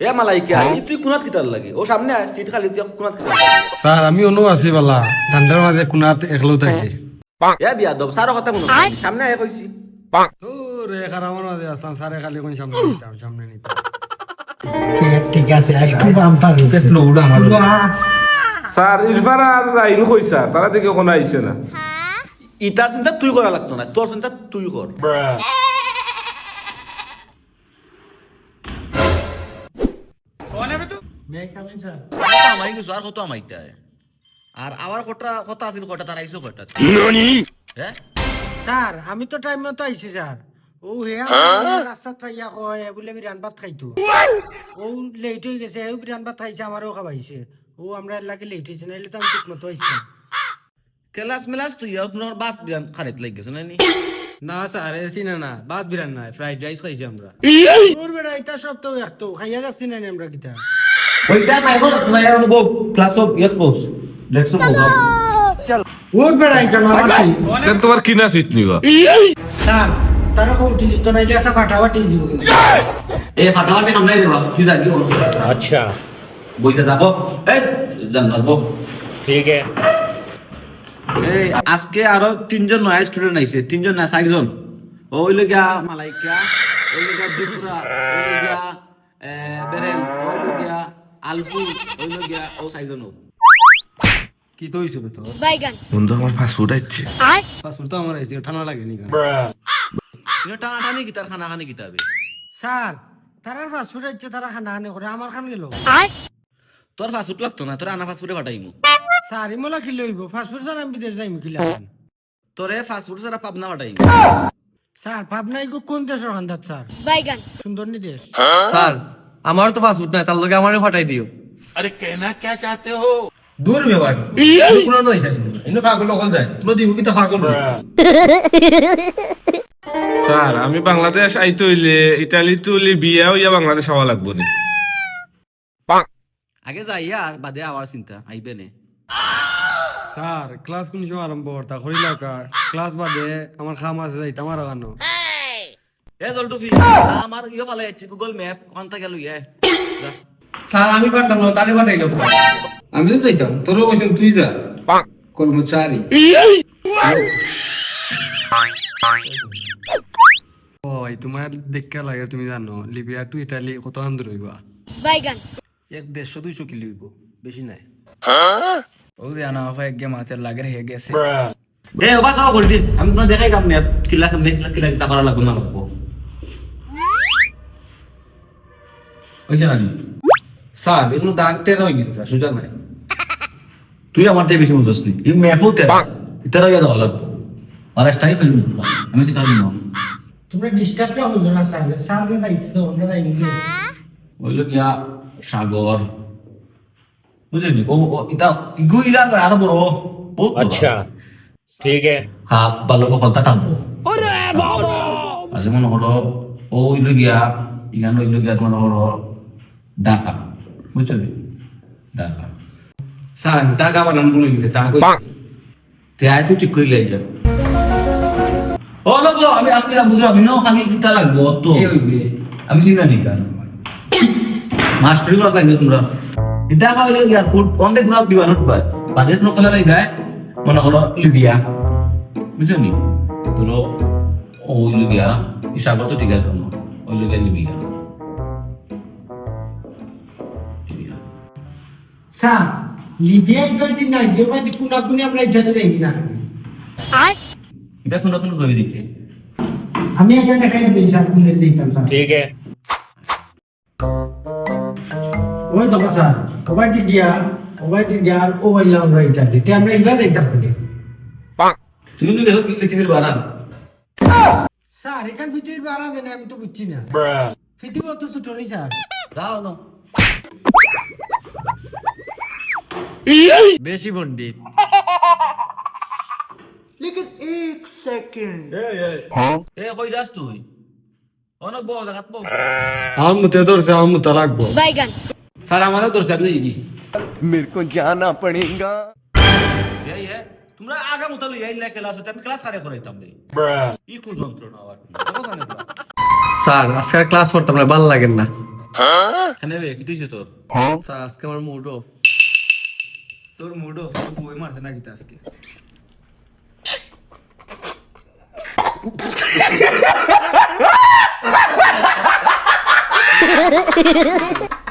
এ মালাইকা তুই কোনাত কিতার লাগে? ও সামনে আয় সিট খালি তুই কোনাত কিতার স্যার আমি অনু আছি বালা। ঠান্ডার মাঝে কোনাত একলো থাকি। এ বিয়া দব সারো কথা মনে সামনে আয় কইছি তোর আমার মাঝে আসতাম স্যারে খালি কোন সামনে নিতাম সামনে নিতাম ঠিক আছে আজকে বাম্পার স্যার ইরফান আর রাইন কই স্যার তারা থেকে কোনো আইছে না। ইটার চিন্তা তুই করা লাগতো না তোর চিন্তা তুই কর আমাই কিছু আর কত আমাইতে আর আমার কটা কথা আছিল কটা তার আইসো কটা? হ্যাঁ স্যার আমি তো টাইম মতো আইছি স্যার। ও হে রাস্তাত পাইয়া কয় বলে বিরান ভাত খাইতো। ও লেট হয়ে গেছে ও বিরান ভাত খাইছে আমারও খাবাইছে ও আমরা লাগে লেট হয়েছে নাইলে তো আমি ঠিক মতো আইছি। ক্লাস মেলাস তুই আপনার বাপ দিয়ান খানিত লাগ গেছে না নি না স্যার এসি না না ভাত বিরান নাই ফ্রাইড রাইস খাইছি আমরা। তোর বেড়া এটা সব তো একতো খাইয়া যাচ্ছি না আমরা কিতা? পয়সা তোমার অফ ইয়াত বেড়াই কেন আমার কিনা সিট তো নাই একটা ফাটাওয়া টিলি দিব এ আচ্ছা। বইতে যাব ঠিক আজকে আরও তিনজন নয় স্টুডেন্ট আইছে। তিনজন না চারজন। ওই লগা মালাইকা ওই লগা দুসরা ওই লগা আলফু ওই লগিয়া ও চারজন ও। কি তো হইছে তো বাইগান। বন্ধু আমার ফাস্টফুড আইছে পাসপোর্ট তো আমার আইছে ঠান্ডা লাগে নি ইনো টানাটানি গিতার খানা খানি গিতাবে স্যার তারা ফাস্টফুড ইচ্ছে তারা খানা খানে করে আমার খান গেল। তোর ফাস্টফুড লাগতো না তোর আনা ফাস্টফুডে পাঠাইমু। স্যার ইমলা খিলে হইব ফাস্টফুড স্যার আমি বিদেশ যাইমি খিলা তোরে ফাস্টফুড ছাড়া পাবনা পাঠাইমু। স্যার ভাবনাই গো কোন দেশের খান্দাত স্যার? বাইগান। সুন্দর নি দেশ। স্যার আমার তো পাসপোর্ট নাই তার লগে আমারে ফাটাই দিও। আরে কেনা কে চাতে হো? দূর মেবার কোনো নই থাকে ইনো পাগল লোকল যায়। তুই দিব কি তা পাগল স্যার আমি বাংলাদেশ আইতে হইলে ইটালি তো হইলে বিয়া হইয়া বাংলাদেশ হওয়া লাগবো নি। আগে যাইয়া আর বাদে আবার চিন্তা আইবে নে। স্যার ক্লাস কোন সময় আরম্ভ? করতা করিলা কার ক্লাস বাদে আমার খাম আছে যাইতাম আর গানো এ আমার ইয়ে গুগল ম্যাপ লইয়া স্যার আমি পারতাম না তারে ফাটাই আমি তো যাইতাম তোরও কইছেন তুই যা। কর্মচারী। ওই তোমার দেখা লাগে তুমি জানো লিবিয়া টু ইটালি কত আন্দর হইবা? বাইগান। এক দেড়শো দুইশো কিলো হইব বেশি নাই। ও যে আনা এক গেম হাতের লাগে রেখে গেছে। এ ওবা খাওয়া করে দি আমি তোমার দেখাই কাম ম্যাপ কিলা কিলা কিলা করা লাগবে না লাগবো ওইখানে। আমি স্যার এগুলো দাগ নাই তুই আমার থেকে বেশি বুঝছিস নি। মেফু তেরা। তেরা ইয়াদ অলগ আর আমি কি জানি না তোমরা ডিস্টার্ব না হইল না স্যার। স্যার রে যাইতে তো আমরা যাই বড়। আচ্ছা, ঠিক আছে। হাফ ভালো কথা টানবো ওরে বাবা! আজ মনে হলো ওই লোক ইয়া ইগান ওই লোক ঢাকা বুঝলি ঢাকা স্যার টাকা বানান বলে গেছে টাকা তে আয় তুই ঠিক করে লাই যা ও লোক আমি আমি বুঝলাম আমি না ওখানে কিতা লাগবো তো কি হইবে আমি চিন্তা নেই কারণ মাস্টারি করা লাগবে তোমরা এটা খাওয়ালে এয়ারপোর্ট অনেক ঘুরা বিমানত পায় বাদেশ নকলে লাগে মনে করো লিবিয়া বুঝছ নি ধরো ওই লিবিয়া সাগর তো ঠিক আছে আমার ওই লিবিয়া লিবিয়া লিবিয়া। স্যার লিবিয়ায় যদি না গিয়ে যদি কোনা কোনি আমরা এটা দেখি না আর এটা কোন নতুন কবি দেখি আমি এটা দেখাই দিই স্যার কোনে যেতাম স্যার। ঠিক আছে। ওই দেখো স্যার ওবাই কি গিয়া ওবাই কি গিয়া ও বললাম আমরা এটা দিতে আমরা এবার দেখতাম বলি তুমি দেখো কি পৃথিবীর বারা স্যার এখান পৃথিবীর বারা দেন আমি তো বুঝছি না। পৃথিবী অত ছোট নেই স্যার। দাও না। বেশি পণ্ডিত এ কই যাস তুই অনেক বড় দেখাত বউ আমার মুতে ধরছে আমার মুতে লাগবো বাইগান স্যার আমাদের দর্শক নেই কি এই এ তোমরা আগা মতো লইয়া ইল্লা ক্লাস হতে আমি ক্লাস কারে করাইতাম রে ই কোন যন্ত্রণা আবার দেখো জানে তো। স্যার আজকে ক্লাস করতাম না ভালো লাগেন না কেন বে কি তুইছে তোর স্যার আজকে আমার মুড অফ তোর মুড অফ বই মারছে না কিতা আজকে?